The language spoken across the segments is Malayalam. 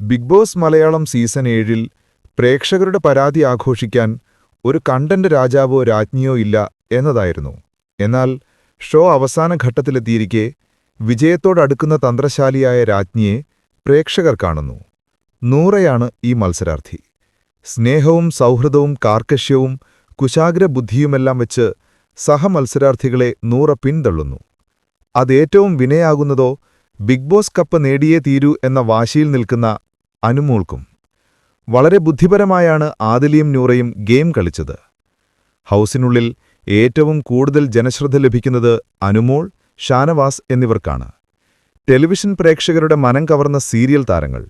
ബിഗ് ബോസ് മലയാളം സീസൺ ഏഴിൽ പ്രേക്ഷകരുടെ പരാതി ആഘോഷിക്കാൻ ഒരു കണ്ടന്റ് രാജാവോ രാജ്ഞിയോ ഇല്ല എന്നതായിരുന്നു. എന്നാൽ ഷോ അവസാന ഘട്ടത്തിലെത്തിയിരിക്കെ വിജയത്തോടടുക്കുന്ന തന്ത്രശാലിയായ രാജ്ഞിയെ പ്രേക്ഷകർ കാണുന്നു. നൂറയാണ് ഈ മത്സരാർത്ഥി. സ്നേഹവും സൗഹൃദവും കാർക്കശ്യവും കുശാഗ്രബുദ്ധിയുമെല്ലാം വെച്ച് സഹമത്സരാർത്ഥികളെ നൂറ പിന്തള്ളുന്നു. അതേറ്റവും വിനയാകുന്നതോ ബിഗ് ബോസ് കപ്പ് നേടിയേ തീരൂ എന്ന വാശിയിൽ നിൽക്കുന്ന അനുമോൾക്കും. വളരെ ബുദ്ധിപരമായാണ് ആദിലിയും നൂറയും ഗെയിം കളിച്ചത്. ഹൗസിനുള്ളിൽ ഏറ്റവും കൂടുതൽ ജനശ്രദ്ധ ലഭിക്കുന്നത് അനുമോൾ ഷാനവാസ് എന്നിവർക്കാണ്. ടെലിവിഷൻ പ്രേക്ഷകരുടെ മനം കവർന്ന സീരിയൽ താരങ്ങൾ.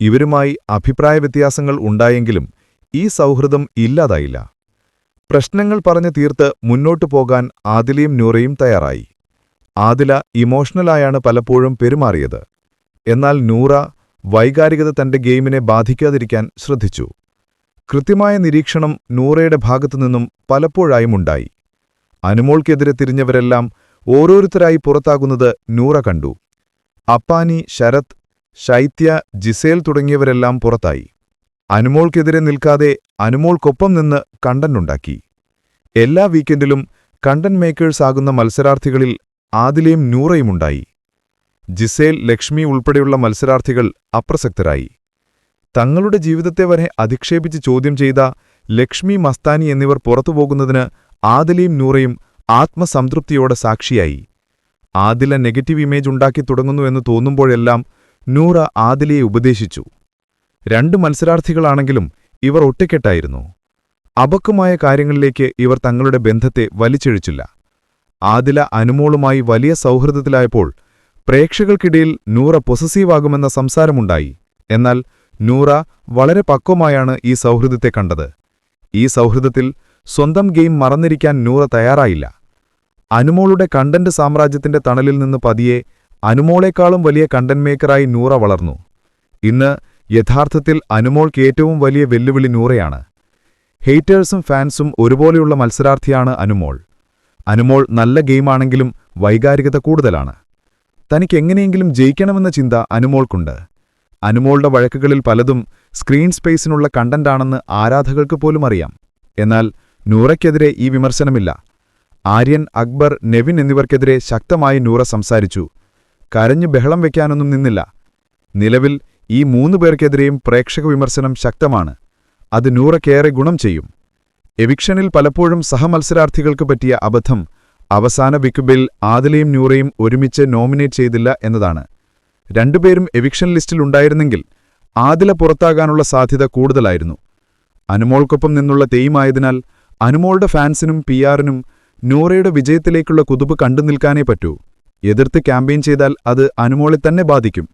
ഇവരുമായി അഭിപ്രായ വ്യത്യാസങ്ങൾ ഉണ്ടായെങ്കിലും ഈ സൗഹൃദം ഇല്ലാതായില്ല. പ്രശ്നങ്ങൾ പറഞ്ഞു തീർത്ത് മുന്നോട്ടു പോകാൻ ആദിലയും നൂറയും തയ്യാറായി. ആദില ഇമോഷണലായാണ് പലപ്പോഴും പെരുമാറിയത്. എന്നാൽ നൂറ വൈകാരികത തന്റെ ഗെയിമിനെ ബാധിക്കാതിരിക്കാൻ ശ്രദ്ധിച്ചു. കൃത്യമായ നിരീക്ഷണം നൂറയുടെ ഭാഗത്തുനിന്നും പലപ്പോഴായും ഉണ്ടായി. അനുമോൾക്കെതിരെ തിരിഞ്ഞവരെല്ലാം ഓരോരുത്തരായി പുറത്താകുന്നത് നൂറ കണ്ടു. അപ്പാനി ശരത് ശൈത്യ ജിസേൽ തുടങ്ങിയവരെല്ലാം പുറത്തായി. അനുമോൾക്കെതിരെ നിൽക്കാതെ അനുമോൾക്കൊപ്പം നിന്ന് കണ്ടന്റുണ്ടാക്കി. എല്ലാ വീക്കെൻഡിലും കണ്ടന്റ് മേക്കേഴ്സ് ആകുന്ന മത്സരാർത്ഥികളിൽ ആദിലയും നൂറയുമുണ്ടായി. ജിസേൽ ലക്ഷ്മി ഉൾപ്പെടെയുള്ള മത്സരാർത്ഥികൾ അപ്രസക്തരായി. തങ്ങളുടെ ജീവിതത്തെ വരെ അധിക്ഷേപിച്ച് ചോദ്യം ചെയ്ത ലക്ഷ്മി മസ്താനി എന്നിവർ പുറത്തുപോകുന്നതിന് ആദിലയും നൂറയും ആത്മസംതൃപ്തിയോടെ സാക്ഷിയായി. ആദില നെഗറ്റീവ് ഇമേജ് ഉണ്ടാക്കി തുടങ്ങുന്നുവെന്ന് തോന്നുമ്പോഴെല്ലാം നൂറ ആദിലയെ ഉപദേശിച്ചു. രണ്ട് മത്സരാർത്ഥികളാണെങ്കിലും ഇവർ ഒറ്റക്കെട്ടായിരുന്നു. അപക്വമായ കാര്യങ്ങളിലേക്ക് ഇവർ തങ്ങളുടെ ബന്ധത്തെ വലിച്ചെഴിച്ചില്ല. ആദില അനുമോളുമായി വലിയ സൗഹൃദത്തിലായപ്പോൾ പ്രേക്ഷകർക്കിടയിൽ നൂറ പൊസസീവാകുമെന്ന സംസാരമുണ്ടായി. എന്നാൽ നൂറ വളരെ പക്വമായാണ് ഈ സൗഹൃദത്തെ കണ്ടത്. ഈ സൗഹൃദത്തിൽ സ്വന്തം ഗെയിം മറന്നിരിക്കാൻ നൂറ തയ്യാറായില്ല. അനുമോളുടെ കണ്ടന്റ് സാമ്രാജ്യത്തിന്റെ തണലിൽ നിന്ന് പതിയെ അനുമോളെക്കാളും വലിയ കണ്ടന്റ് മേക്കറായി നൂറ വളർന്നു. ഇന്ന് യഥാർത്ഥത്തിൽ അനുമോൾക്ക് ഏറ്റവും വലിയ വെല്ലുവിളി നൂറയാണ്. ഹെയ്റ്റേഴ്സും ഫാൻസും ഒരുപോലെയുള്ള മത്സരാർത്ഥിയാണ് അനുമോൾ. അനുമോൾ നല്ല ഗെയിമാണെങ്കിലും വൈകാരികത കൂടുതലാണ്. തനിക്ക് എങ്ങനെയെങ്കിലും ജയിക്കണമെന്ന ചിന്ത അനുമോൾക്കുണ്ട്. അനുമോളുടെ വഴക്കുകളിൽ പലതും സ്ക്രീൻ സ്പേസിനുള്ള കണ്ടന്റാണെന്ന് ആരാധകർക്ക് പോലും അറിയാം. എന്നാൽ നൂറയ്ക്കെതിരെ ഈ വിമർശനമില്ല. ആര്യൻ അക്ബർ നെവിൻ എന്നിവർക്കെതിരെ ശക്തമായി നൂറ സംസാരിച്ചു. കരഞ്ഞു ബഹളം വയ്ക്കാനൊന്നും നിന്നില്ല. നിലവിൽ ഈ മൂന്നു പേർക്കെതിരെയും പ്രേക്ഷക വിമർശനം ശക്തമാണ്. അത് നൂറയ്ക്കേറെ ഗുണം ചെയ്യും. എവിക്ഷനിൽ പലപ്പോഴും സഹമത്സരാർത്ഥികൾക്ക് പറ്റിയ അബദ്ധം അവസാന വിക്കുബിൽ ആദിലയും നൂറയും ഒരുമിച്ച് നോമിനേറ്റ് ചെയ്തില്ല എന്നതാണ്. രണ്ടുപേരും എവിക്ഷൻ ലിസ്റ്റിൽ ഉണ്ടായിരുന്നെങ്കിൽ ആദില പുറത്താകാനുള്ള സാധ്യത കൂടുതലായിരുന്നു. അനുമോൾക്കൊപ്പം നിന്നുള്ള തെയ്യമായതിനാൽ അനുമോളുടെ ഫാൻസിനും പി ആറിനും നൂറയുടെ വിജയത്തിലേക്കുള്ള കുതുപ്പ് കണ്ടു നിൽക്കാനേ പറ്റൂ. എതിർത്ത് ക്യാമ്പയിൻ ചെയ്താൽ അത് അനുമോളെ തന്നെ ബാധിക്കും.